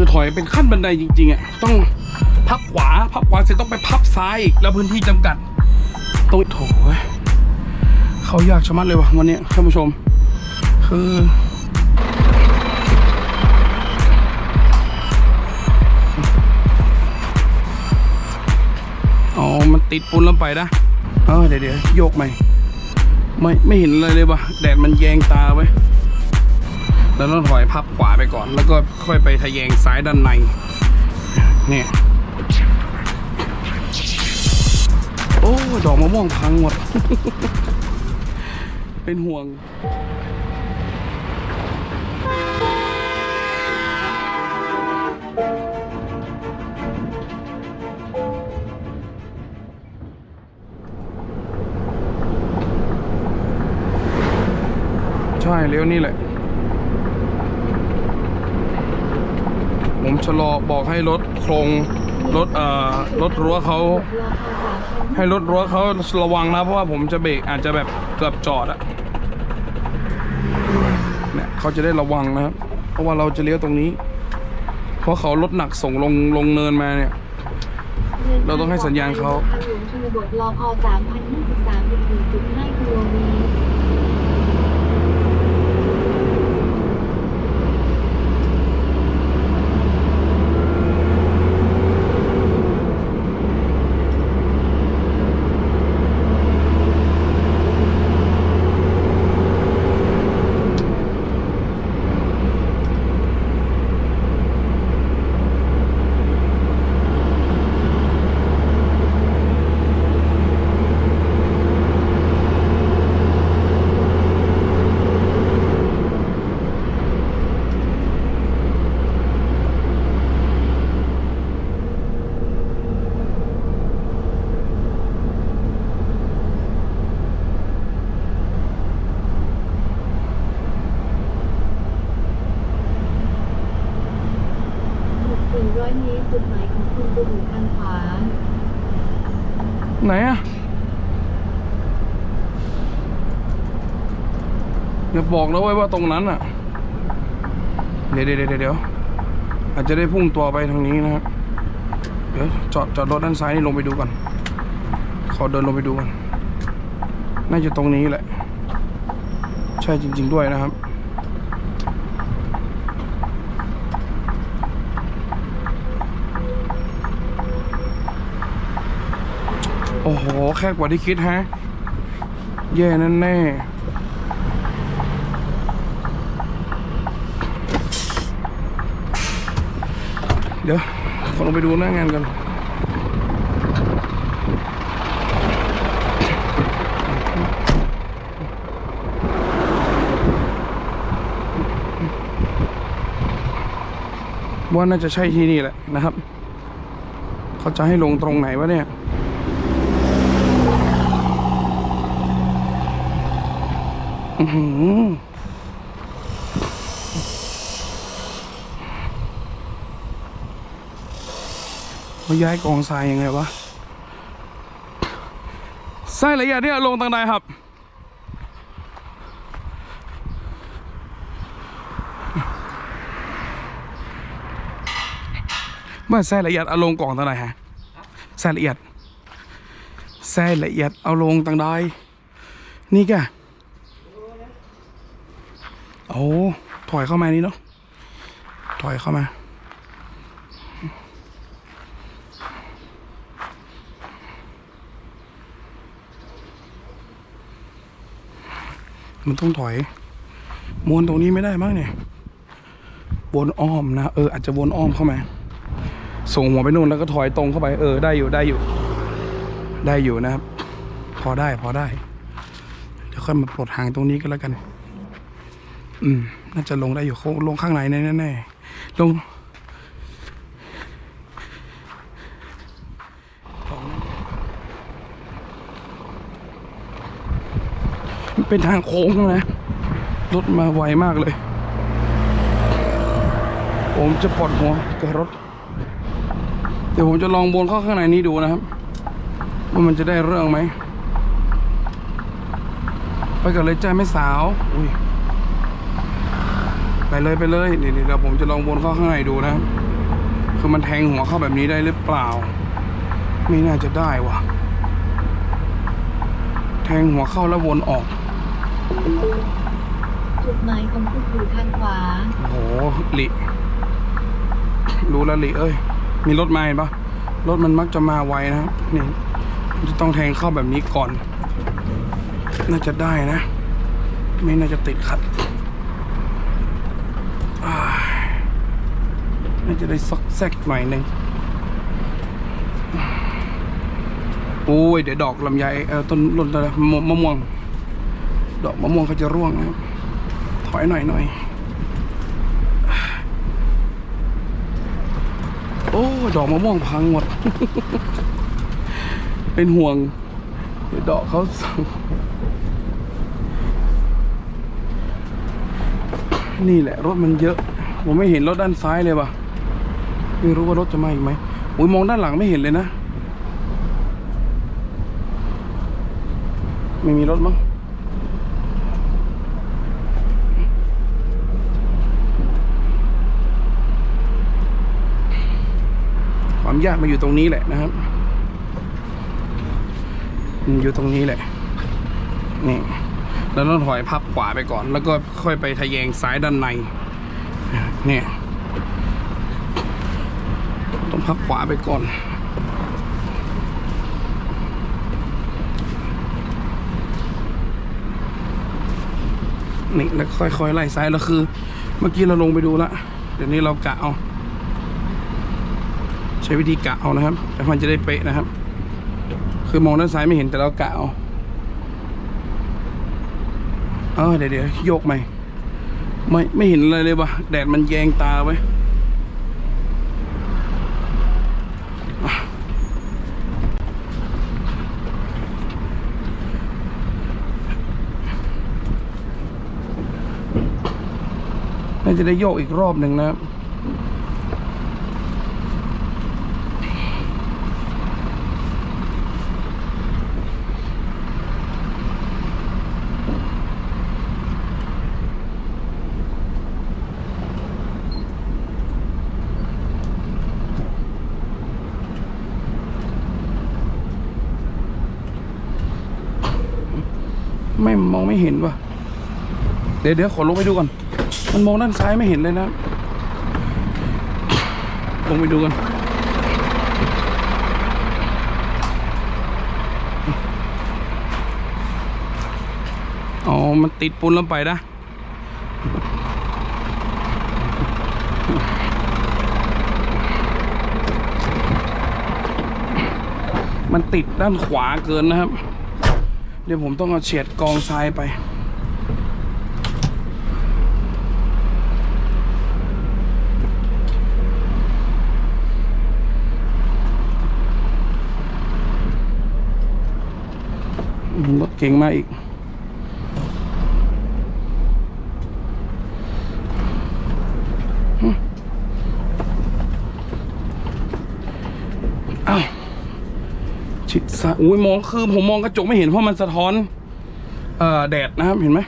คือถอยเป็นขั้นบันไดจริงๆอะต้องพับขวาพับขวาเสร็จต้องไปพับซ้ายอีกแล้วพื้นที่จำกัดตรงโถเว้ยเขายากชะมัดเลยว่ะวันนี้ท่านผู้ชม คืออ๋อมันติดปูนลงไปนะเออเดี๋ยวเดี๋ยวโยกใหม่ไม่ไม่เห็นอะไรเลยว่ะแดดมันแยงตาไว้ แล้วต้องถอยพับขวาไปก่อน แล้วก็ค่อยไปทะแยงซ้ายด้านในเนี่ยโอ้ดอกมะม่วงพังหมด เป็นห่วงใช่เลี้ยวนี่แหละ ผม ชะลอบอกให้รถโครงรถเอ่อรถรั้วเขาให้รถรั้วเขาระวังนะเพราะว่าผมจะเบรกอาจจะแบบเกือบจอดอะเนี่ยเขาจะได้ระวังนะครับ เพราะว่าเราจะเลี้ยวตรงนี้ เพราะเขารถหนักส่งลงลงเนินมาเนี่ย เราต้องให้สัญญาณเขาทางหลวงชนบทลพ3023.1.5กิโลเมตร 400 เมตรจุดหมายของคุณจะอยู่ทางขวา ไหนอะ เดี๋ยวบอกแล้วไว้ว่าตรงนั้นอะเดี๋ยวเดี๋ยวเดี๋ยวเดี๋ยวอาจจะได้พุ่งตัวไปทางนี้นะครับเดี๋ยวจอดจอดรถด้านซ้ายนี่ลงไปดูก่อนขอเดินลงไปดูก่อนน่าจะตรงนี้แหละ ใช่จริง ๆด้วยนะครับโอ้โห แค่กว่าที่คิดฮะ แย่แน่นแน่ ดี๋ยวขอลงไปดูหน้างานกันว่าน่าจะใช่ที่นี่แหละนะครับ เขาจะให้ลงตรงไหนวะเนี่ยอือหือ เขาย้ายกองทรายยังไงวะทรายละเอียดเนี่ยลงทางใดครับ เมื่อทรายละเอียดเอาลงกล่องทางใดฮะทรายละเอียดทรายละเอียดเอาลงทางใดนี่แกโอ้ถอยเข้ามานี่เนาะถอยเข้ามา มันต้องถอยมวนตรงนี้ไม่ได้มั้งเนี่ยวนอ้อมนะ เอออาจจะวนอ้อมเข้ามาส่งหัวไปนู่นแล้วก็ถอยตรงเข้าไปเออได้อยู่ได้อยู่ ได้อยู่นะครับ พอได้พอได้ เดี๋ยวค่อยมาปลดหางตรงนี้ก็แล้วกัน อืม น่าจะลงได้อยู่เขาลงข้างในแน่แน่ลงมัน เป็นทางโค้งนะ รถมาไวมากเลย ผมจะปลดหัวกับรถ เดี๋ยวผมจะลองวนเข้าข้างในนี้ดูนะครับ ว่ามันจะได้เรื่องไหม ไปกันเลยจ้าแม่สาว อุ้ย ไปเลยไปเลยเดี๋ยวเดี๋ยวผมจะลองวนเข้าข้างในดูนะครับ คือมันแทงหัวเข้าแบบนี้ได้หรือเปล่า ไม่น่าจะได้วะแทงหัวเข้าแล้ววนออก จุดหมายของคุณอยู่ทางขวา โอ้โหลิรู้แล้วหลิเอ้ย มีรถมาเห็นปะรถมันมักจะมาไวนะครับนี่จะต้องแทงเข้าแบบนี้ก่อน น่าจะได้นะ ไม่น่าจะติดขัดน่าจะได้ซอกแซกหน่อยหนึ่งโอ้ย เดี๋ยวดอกลำไยเออต้นต้นอะไรมะมะม่วง ดอกมะม่วงเขาจะร่วงนะครับถอยหน่อยหน่อยโอ้ดอกมะม่วงพังหมด เป็นห่วงเดี๋ยวดอกเขาสนี่แหละรถมันเยอะ ผมไม่เห็นรถด้านซ้ายเลยว่ะ ไม่รู้ว่ารถจะมาอีกไหมอุ้ยมองด้านหลังไม่เห็นเลยนะ ไม่มีรถมั้ง ความยากมาอยู่ตรงนี้แหละนะครับอยู่ตรงนี้แหละ นี่แล้วต้องถอยพับขวาไปก่อน แล้วก็ค่อยไปทะแยงซ้ายด้านใน เนี่ย ต้องพับขวาไปก่อน นี่แล้วค่อยๆไล่ซ้ายแล้วคือ เมื่อกี้เราลงไปดูแล้วเดี๋ยวนี้เรากะเอา ช้วิธีกะเอานะครับ แต่มันจะได้เป๊ะนะครับ คือมองด้านซ้ายไม่เห็นแต่เรากะเอาเออเดี๋ยวเดี๋ยวโยกใหม่ไม่ไม่เห็นอะไรเลยวะแดดมันแยงตาไว้น่าจะได้โยกอีกรอบหนึ่งนะครับ ไม่มองไม่เห็นว่ะเดี๋ยวเดี๋ยวขอลงไปดูก่อนมันมองด้านซ้ายไม่เห็นเลยนะลงไปดูกันอ๋อมันติดปูนลงไปนะมันติดด้านขวาเกินนะครับ เดี๋ยวผมต้องเอาเฉียดกองทรายไป รถเก่งมาอีกอ้าว ชิดซ้ายอุ้ยมองคือผมมองกระจกไม่เห็นเพราะมันสะท้อนเอ่อแดดนะครับเห็นไหม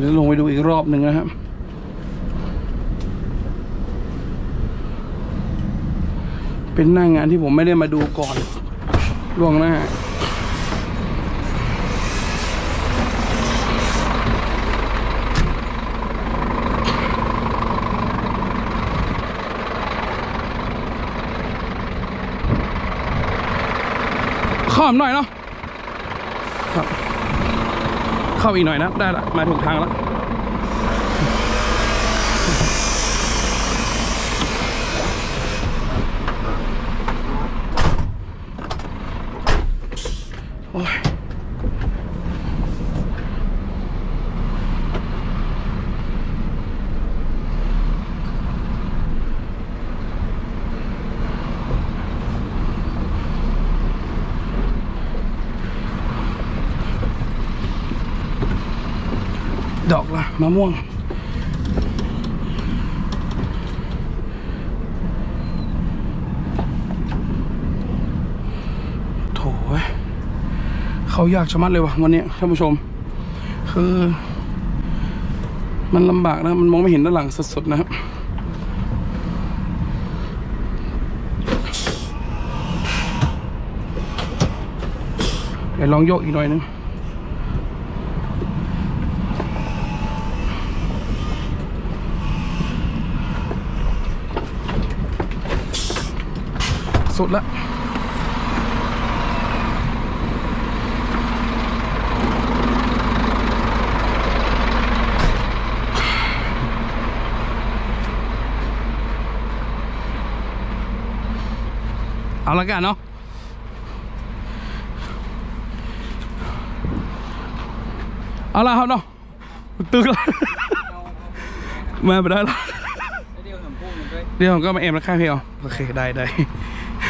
เดี๋ยวลงไปดูอีกรอบหนึ่งนะครับเป็นหน้างานที่ผมไม่ได้มาดูก่อนล่วงหน้าข้ามหน่อยเนาะครับ เข้าอีกหน่อยนะ ได้ละ มาถูกทางแล้ว มะม่วง โถเว้ยเขายากชะมัดเลยวะวันนี้ท่านผู้ชม คือ มันลำบากนะ มันมองไม่เห็นด้านหลังสดๆนะครับเดี๋ยวลองโยกอีกหน่อยนึง สุดละเอาละกันเนาะเอาละครับเนาะตึกแล้วมาไปได้แล้วเดียวผมพูดมันด้วยเดี๋ยวผมก็มาเอ็มแล้วข้างพี่เอาโอเค ได้ได้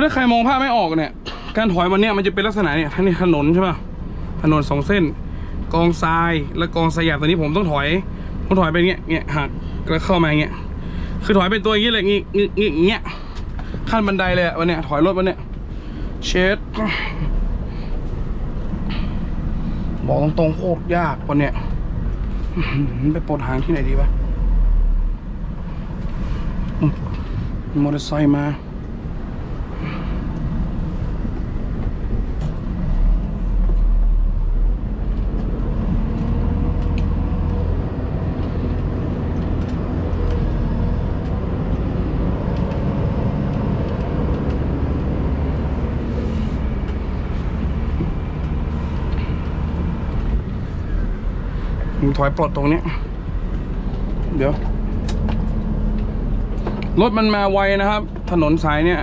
คือถ้าใครมองภาพไม่ออกเนี่ย การถอยวันเนี้ยมันจะเป็นลักษณะเนี่ยทั้งนี้ถนนใช่ป่ะถนนสองเส้น กองทรายและกองสยามตัวนี้ผมต้องถอยผมถอยไปเงี้ยเงี้ยหักแล้วเข้ามาอย่างเงี้ยคือถอยเป็นตัวอย่างเงี้ยเลยงี้งี้งี้เงี้ยขั้นบันไดเลยวันเนี้ยถอยรถวันเนี้ยเช็ดบอกตรงๆโคตรยากวันเนี้ยไปปลดหางที่ไหนดีวะมอเตอร์ไซค์มา ผมถอยปลดตรงนี้ เดี๋ยว รถมันมาไวนะครับ ถนนสายเนี่ย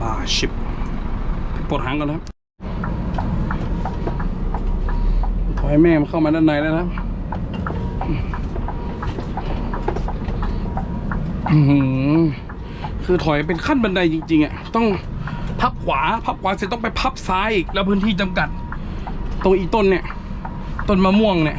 บาชิป ปลดหางก่อนครับ ถอยแม่มันเข้ามาด้านในแล้วนะครับอื้อหือคือถอยเป็นขั้นบันไดจริง ๆอะต้องพับขวา พับขวาเสร็จต้องไปพับซ้ายอีกแล้วพื้นที่จำกัดตรงอีต้นเนี่ย ต้นมะม่วงเนี่ย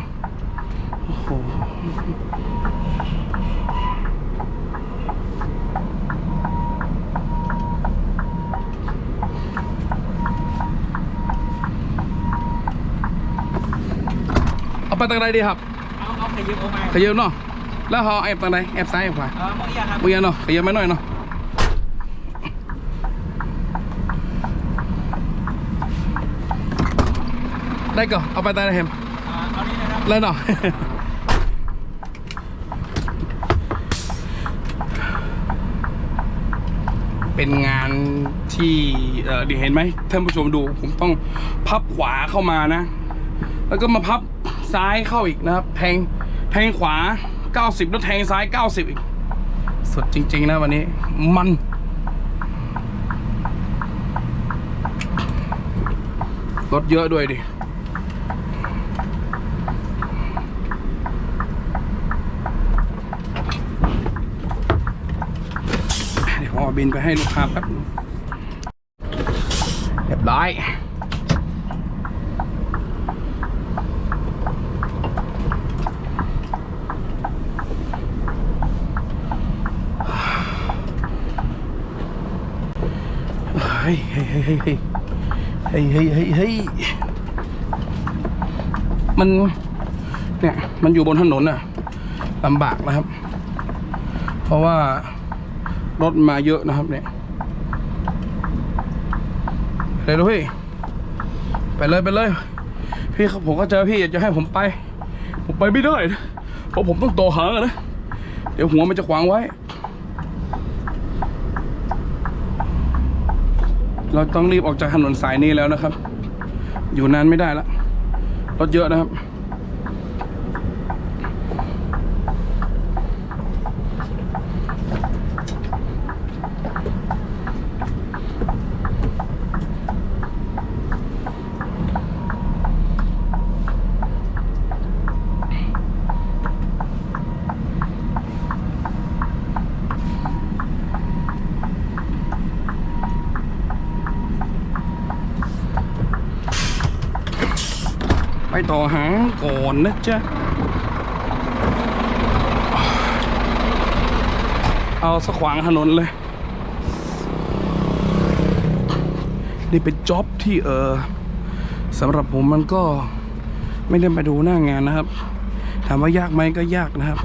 ไปทางใดดีครับเอาเอาขยิบออกมาขยับเนาะแล้วเขาแอบทางใดแอบซ้ายแอบขวาเออหมอเอียครับเมื่อกี้เนาะขยับมาหน่อยเนาะได้ก่อนเอาไปทางใดเห็มอ่าเอานี่นะครับแล้วเนาะ เป็นงานที่เออดีเห็นไหมท่านผู้ชมดูผมต้องพับขวาเข้ามานะ แล้วก็มาพับ ซ้ายเข้าอีกนะครับ แทงแทงขวา 90 แล้วแทงซ้าย 90 อีก สุดจริง ๆ นะวันนี้ มัน รถเยอะด้วยดิเดี๋ยวผมเอบินไปให้ลูกค้าแป๊บเรียบร้อย เฮ้ยเฮ้ยเฮ้ยเฮ้ยเฮ้ยเฮ้ยเฮ้ยเฮ้ยมันเนี่ยมันอยู่บนถนนอะลำบากนะครับ เพราะว่ารถมาเยอะนะครับเนี่ยไปเลยพี่ไปเลยไปเลย พี่ผมก็เจอพี่อยากจะให้ผมไป ผมไปไม่ได้เพราะผมต้องต่อหางนะเดี๋ยวหัวมันจะขวางไว้ เราต้องรีบออกจากถนนสายนี้แล้วนะครับ อยู่นานไม่ได้ละรถเยอะนะครับ ต่อหางก่อนนะจ๊ะ เอาสกขวางถนนเลย นี่เป็นจ็อบที่เออสำหรับผมมันก็ไม่ได้มาดูหน้างานนะครับ ถามว่ายากไหมก็ยากนะครับ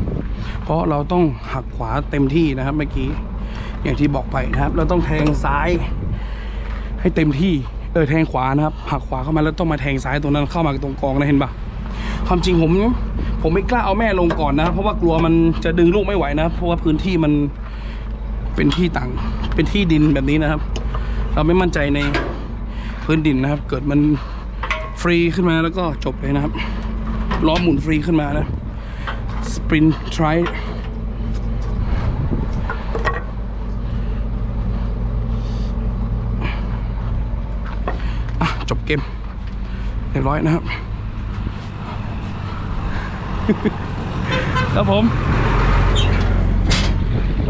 เพราะเราต้องหักขวาเต็มที่นะครับเมื่อกี้ อย่างที่บอกไปนะครับ เราต้องแทงซ้ายให้เต็มที่ เออแทงขวานะครับหักขวาเข้ามาแล้วต้องมาแทงซ้ายตรงนั้นเข้ามาตรงกองนะเห็นปะความจริงผมผมไม่กล้าเอาแม่ลงก่อนนะ เพราะว่ากลัวมันจะดึงลูกไม่ไหวนะ เพราะว่าพื้นที่มันเป็นที่ต่างเป็นที่ดินแบบนี้นะครับ เราไม่มั่นใจในพื้นดินนะครับ เกิดมันฟรีขึ้นมาแล้วก็จบเลยนะครับล้อหมุนฟรีขึ้นมานะสปรินทริอะ จบ เกมเรียบร้อยนะครับครับผม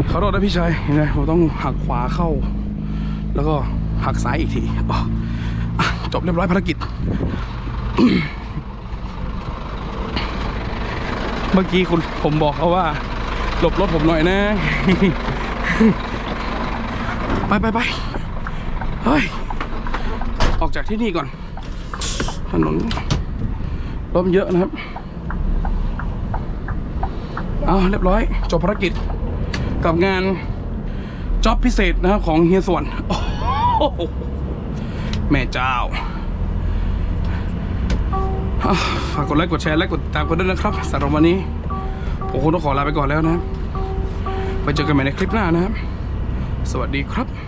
ขอโทษนะพี่ชายเห็นไหมผมต้องหักขวาเข้า แล้วก็หักซ้ายอีกทีจบเรียบร้อยภารกิจ เมื่อกี้คุณผมบอกเขาว่า หลบรถผมหน่อยนะ ไปไปไปเฮ้ย ออกจากที่นี่ก่อน ถนนรถมันเยอะนะครับ เอาเรียบร้อย จบภารกิจกับงานจ็อบพิเศษนะครับของเฮียส่วนโอ้โหแม่เจ้า ฝากกดไลค์กดแชร์และกดติดตามกันด้วยนะครับสำหรับวันนี้ผมคงต้องขอลาไปก่อนแล้วนะครับไปเจอกันใหม่ในคลิปหน้านะครับ สวัสดีครับ